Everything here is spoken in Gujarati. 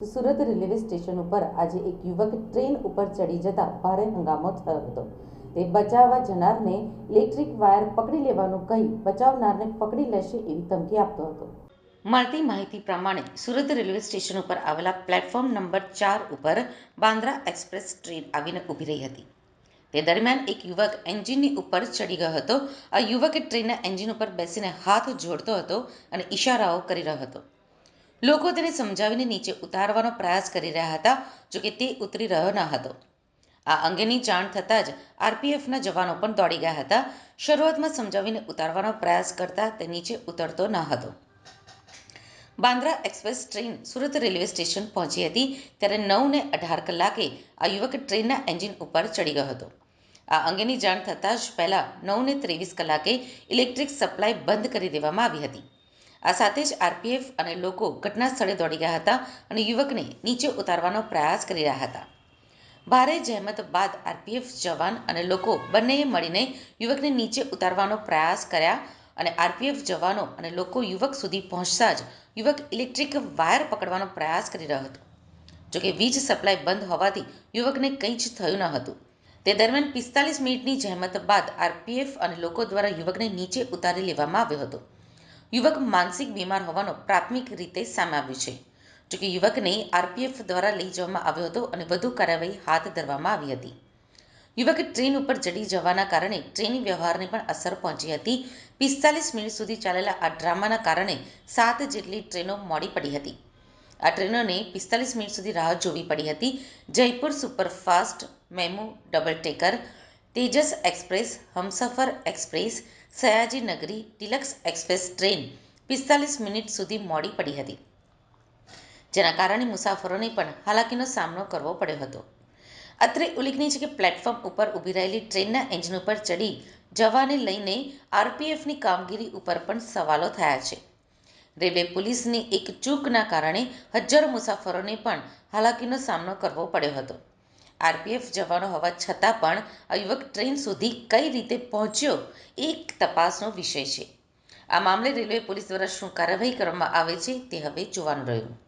સુરત રેલવે સ્ટેશન ઉપર આજે એક યુવક ટ્રેન ઉપર ચડી જતા ભારે હંગામો થયો હતો. તે બચાવવા જનારને ઇલેક્ટ્રિક વાયર પકડી લેવાનું કહી બચાવનારને પકડી લેશે એવી ધમકી આપતો હતો. મળતી માહિતી પ્રમાણે સુરત રેલવે સ્ટેશન ઉપર આવેલા પ્લેટફોર્મ નંબર ચાર ઉપર બાંદ્રા એક્સપ્રેસ ટ્રેન આવીને ઊભી રહી હતી. તે દરમિયાન એક યુવક એન્જિનની ઉપર ચડી ગયો હતો. આ યુવકે ટ્રેનના એન્જિન ઉપર બેસીને હાથ જોડતો હતો અને ઇશારાઓ કરી રહ્યો હતો. લોકો તેને સમજાવીને નીચે ઉતારવાનો પ્રયાસ કરી રહ્યા હતા જોકે તે ઉતરી રહ્યો ન હતો. આ અંગેની જાણ થતાં જ આરપીએફના જવાનો પણ દોડી ગયા હતા. શરૂઆતમાં સમજાવીને ઉતારવાનો પ્રયાસ કરતા તે નીચે ઉતરતો ન હતો. Bandra express train Surat railway station પહોંચી હતી, ત્યારે નવ ને અઢાર કલાકે આ યુવક ટ્રેનના એન્જિન ઉપર ચડી ગયો હતો. આ અંગેની જાણ થતાં જ પહેલાં નવ ને ત્રેવીસ કલાકે ઇલેક્ટ્રિક સપ્લાય બંધ કરી દેવામાં આવી હતી. આ સાથે જ આરપીએફ અને લોકો ઘટના સ્થળે દોડી ગયા હતા અને યુવકને નીચે ઉતારવાનો પ્રયાસ કરી રહ્યા હતા. ભારે જહેમત બાદ આરપીએફ જવાન અને લોકો બંનેએ મળીને યુવકને નીચે ઉતારવાનો પ્રયાસ કર્યા અને આરપીએફ જવાનો અને લોકો યુવક સુધી પહોંચતા જ યુવક ઇલેક્ટ્રિક વાયર પકડવાનો પ્રયાસ કરી રહ્યો હતો. જોકે વીજ સપ્લાય બંધ હોવાથી યુવકને કંઈ જ થયું ન હતું. તે દરમિયાન પિસ્તાલીસ મિનિટની જહેમત બાદ આરપીએફ અને લોકો દ્વારા યુવકને નીચે ઉતારી લેવામાં આવ્યો હતો. યુવક માનસિક બીમાર હોવાનો પ્રાથમિક રીતે સામે આવ્યું છે. જોકે યુવકને આરપીએફ દ્વારા લઈ જવામાં આવ્યો હતો અને વધુ કાર્યવાહી હાથ ધરવામાં આવી હતી. યુવક ટ્રેન ઉપર ચડી જવાના કારણે ટ્રેન વ્યવહારને પણ અસર પહોંચી હતી. પિસ્તાલીસ મિનિટ સુધી ચાલેલા આ ડ્રામાના કારણે સાત જેટલી ટ્રેનો મોડી પડી હતી. આ ટ્રેનોને પિસ્તાલીસ મિનિટ સુધી રાહ જોવી પડી હતી. Jaipur superfast MEMU double decker Tejas express, Humsafar express, Sayaji Nagari, deluxe express train પિસ્તાલીસ મિનિટ સુધી મોડી પડી હતી. જેના કારણે મુસાફરોને પણ હાલાકીનો સામનો કરવો પડ્યો હતો. અત્રે ઉલ્લેખનીય છે કે પ્લેટફોર્મ ઉપર ઊભી રહેલી ટ્રેનના એન્જિન ઉપર ચડી જવાને લઈને આરપીએફની કામગીરી ઉપર પણ સવાલો થયા છે. રેલવે પોલીસની એક ચૂકના કારણે હજારો મુસાફરોને પણ હાલાકીનો સામનો કરવો પડ્યો હતો. આરપીએફ જવાનો હોવા છતાં પણ આ યુવક ટ્રેન સુધી કઈ રીતે પહોંચ્યો, એ એક તપાસનો વિષય છે. આ મામલે રેલવે પોલીસ દ્વારા શું કાર્યવાહી કરવામાં આવે છે, તે હવે જોવાનું રહ્યું.